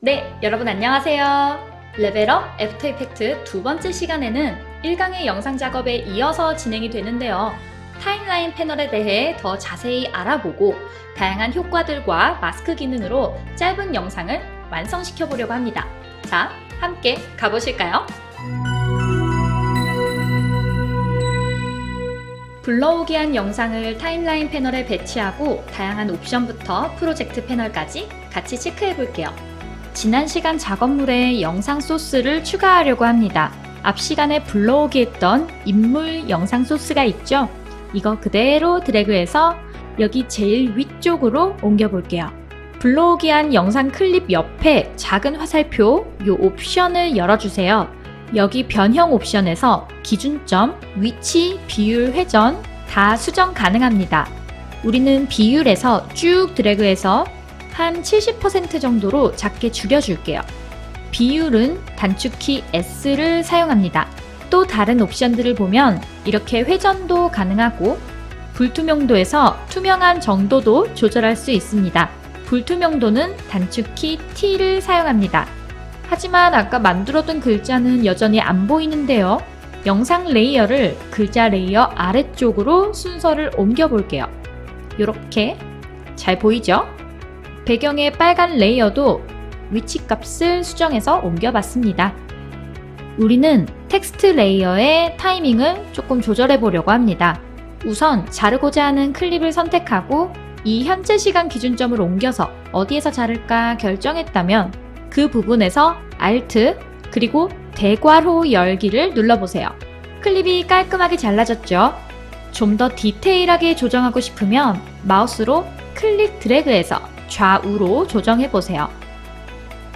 네, 여러분 안녕하세요. 레벨업 애프터 이펙트 두 번째 시간에는 1강의 영상 작업에 이어서 진행이 되는데요. 타임라인 패널에 대해 더 자세히 알아보고 다양한 효과들과 마스크 기능으로 짧은 영상을 완성시켜 보려고 합니다. 자, 함께 가보실까요? 불러오기 한 영상을 타임라인 패널에 배치하고 다양한 옵션부터 프로젝트 패널까지 같이 체크해 볼게요. 지난 시간 작업물에 영상 소스를 추가하려고 합니다. 앞 시간에 불러오기 했던 인물 영상 소스가 있죠? 이거 그대로 드래그해서 여기 제일 위쪽으로 옮겨 볼게요. 불러오기 한 영상 클립 옆에 작은 화살표 이 옵션을 열어주세요. 여기 변형 옵션에서 기준점, 위치, 비율, 회전 다 수정 가능합니다. 우리는 비율에서 쭉 드래그해서 한 70% 정도로 작게 줄여줄게요. 비율은 단축키 S를 사용합니다. 또 다른 옵션들을 보면 이렇게 회전도 가능하고 불투명도에서 투명한 정도도 조절할 수 있습니다. 불투명도는 단축키 T를 사용합니다. 하지만 아까 만들어둔 글자는 여전히 안 보이는데요. 영상 레이어를 글자 레이어 아래쪽으로 순서를 옮겨 볼게요. 이렇게 잘 보이죠? 배경의 빨간 레이어도 위치 값을 수정해서 옮겨봤습니다. 우리는 텍스트 레이어의 타이밍을 조금 조절해 보려고 합니다. 우선 자르고자 하는 클립을 선택하고 이 현재 시간 기준점을 옮겨서 어디에서 자를까 결정했다면 그 부분에서 Alt 그리고 대괄호 열기를 눌러보세요. 클립이 깔끔하게 잘라졌죠? 좀 더 디테일하게 조정하고 싶으면 마우스로 클릭 드래그해서 좌우로 조정해 보세요.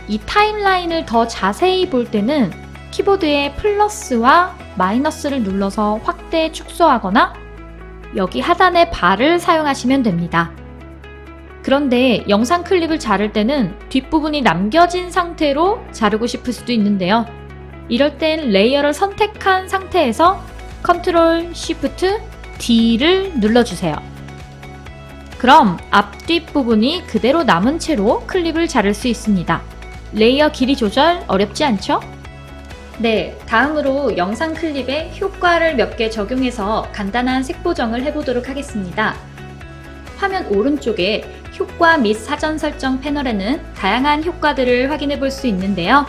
이 타임라인을 더 자세히 볼 때는 키보드의 플러스와 마이너스를 눌러서 확대 축소하거나 여기 하단의 바를 사용하시면 됩니다. 그런데 영상 클립을 자를 때는 뒷부분이 남겨진 상태로 자르고 싶을 수도 있는데요. 이럴 땐 레이어를 선택한 상태에서 컨트롤 쉬프트 D를 눌러주세요. 그럼 앞뒷 부분이 그대로 남은 채로 클립을 자를 수 있습니다. 레이어 길이 조절 어렵지 않죠? 네, 다음으로 영상 클립에 효과를 몇 개 적용해서 간단한 색 보정을 해보도록 하겠습니다. 화면 오른쪽에 효과 및 사전 설정 패널에는 다양한 효과들을 확인해 볼 수 있는데요.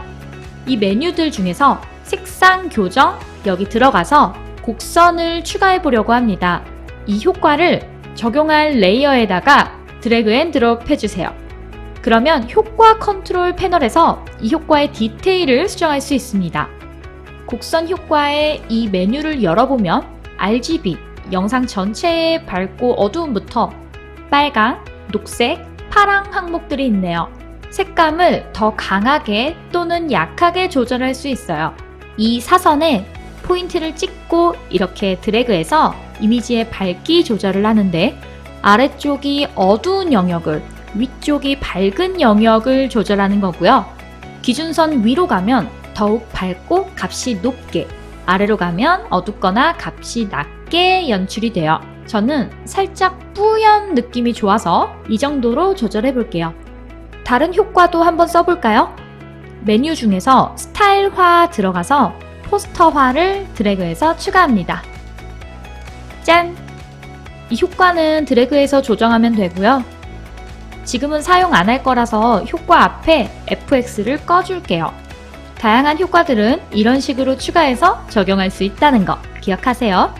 이 메뉴들 중에서 색상 교정 여기 들어가서 곡선을 추가해 보려고 합니다. 이 효과를 적용할 레이어에다가 드래그 앤 드롭 해주세요. 그러면 효과 컨트롤 패널에서 이 효과의 디테일을 수정할 수 있습니다. 곡선 효과의 이 메뉴를 열어보면 RGB, 영상 전체의 밝고 어두움부터 빨강, 녹색, 파랑 항목들이 있네요. 색감을 더 강하게 또는 약하게 조절할 수 있어요. 이 사선에 포인트를 찍고 이렇게 드래그해서 이미지의 밝기 조절을 하는데 아래쪽이 어두운 영역을 위쪽이 밝은 영역을 조절하는 거고요. 기준선 위로 가면 더욱 밝고 값이 높게 아래로 가면 어둡거나 값이 낮게 연출이 돼요. 저는 살짝 뿌연 느낌이 좋아서 이 정도로 조절해 볼게요. 다른 효과도 한번 써볼까요? 메뉴 중에서 스타일화 들어가서 포스터화를 드래그해서 추가합니다. 짠! 이 효과는 드래그해서 조정하면 되고요. 지금은 사용 안 할 거라서 효과 앞에 FX를 꺼줄게요. 다양한 효과들은 이런 식으로 추가해서 적용할 수 있다는 거 기억하세요.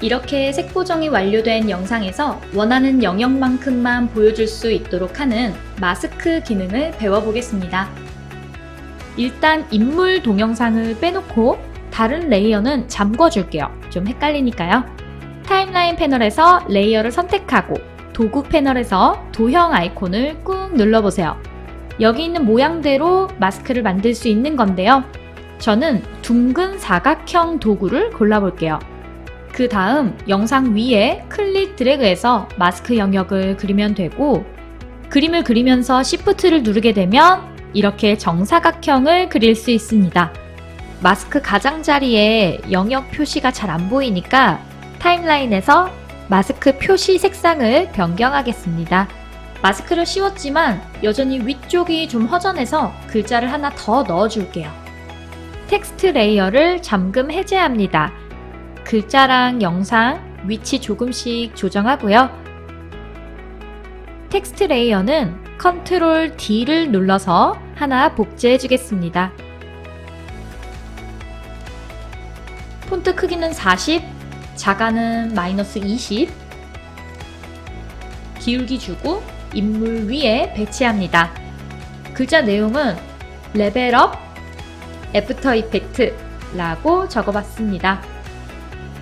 이렇게 색 보정이 완료된 영상에서 원하는 영역만큼만 보여줄 수 있도록 하는 마스크 기능을 배워보겠습니다. 일단 인물 동영상을 빼놓고 다른 레이어는 잠궈줄게요. 좀 헷갈리니까요. 타임라인 패널에서 레이어를 선택하고 도구 패널에서 도형 아이콘을 꾹 눌러보세요. 여기 있는 모양대로 마스크를 만들 수 있는 건데요. 저는 둥근 사각형 도구를 골라볼게요. 그 다음 영상 위에 클릭 드래그해서 마스크 영역을 그리면 되고 그림을 그리면서 Shift를 누르게 되면 이렇게 정사각형을 그릴 수 있습니다. 마스크 가장자리에 영역 표시가 잘 안 보이니까 타임라인에서 마스크 표시 색상을 변경하겠습니다. 마스크를 씌웠지만 여전히 위쪽이 좀 허전해서 글자를 하나 더 넣어줄게요. 텍스트 레이어를 잠금 해제합니다. 글자랑 영상, 위치 조금씩 조정하고요. 텍스트 레이어는 컨트롤 D를 눌러서 하나 복제해 주겠습니다. 폰트 크기는 40, 자가는 마이너스 20, 기울기 주고 인물 위에 배치합니다. 글자 내용은 레벨업, 애프터 이펙트라고 적어봤습니다.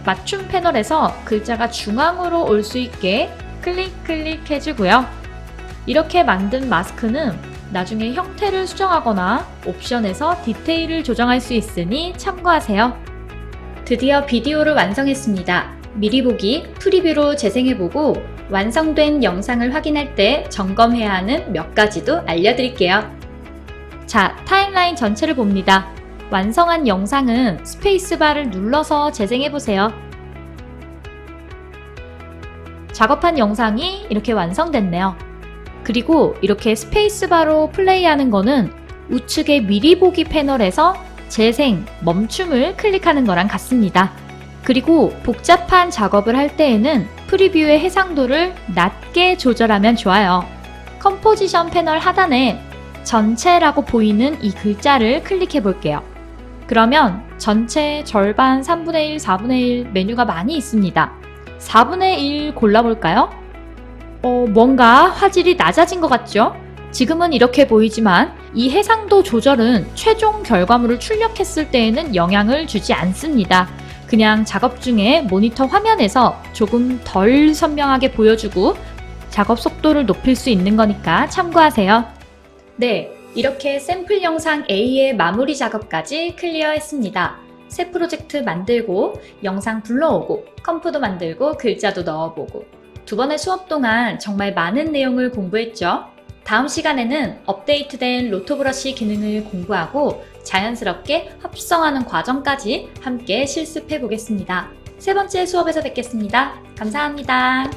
맞춤 패널에서 글자가 중앙으로 올 수 있게 클릭 클릭 해주고요. 이렇게 만든 마스크는 나중에 형태를 수정하거나 옵션에서 디테일을 조정할 수 있으니 참고하세요. 드디어 비디오를 완성했습니다. 미리 보기, 프리뷰로 재생해보고 완성된 영상을 확인할 때 점검해야 하는 몇 가지도 알려드릴게요. 자, 타임라인 전체를 봅니다. 완성한 영상은 스페이스바를 눌러서 재생해보세요. 작업한 영상이 이렇게 완성됐네요. 그리고 이렇게 스페이스바로 플레이하는 거는 우측의 미리 보기 패널에서 재생, 멈춤을 클릭하는 거랑 같습니다. 그리고 복잡한 작업을 할 때에는 프리뷰의 해상도를 낮게 조절하면 좋아요. 컴포지션 패널 하단에 전체라고 보이는 이 글자를 클릭해 볼게요. 그러면 전체, 절반, 3분의 1, 4분의 1 메뉴가 많이 있습니다. 4분의 1 골라볼까요? 어, 뭔가 화질이 낮아진 것 같죠? 지금은 이렇게 보이지만 이 해상도 조절은 최종 결과물을 출력했을 때에는 영향을 주지 않습니다. 그냥 작업 중에 모니터 화면에서 조금 덜 선명하게 보여주고 작업 속도를 높일 수 있는 거니까 참고하세요. 네, 이렇게 샘플 영상 A의 마무리 작업까지 클리어했습니다. 새 프로젝트 만들고 영상 불러오고 컴프도 만들고 글자도 넣어보고 두 번의 수업 동안 정말 많은 내용을 공부했죠. 다음 시간에는 업데이트된 로토 브러쉬 기능을 공부하고 자연스럽게 합성하는 과정까지 함께 실습해 보겠습니다. 세 번째 수업에서 뵙겠습니다. 감사합니다.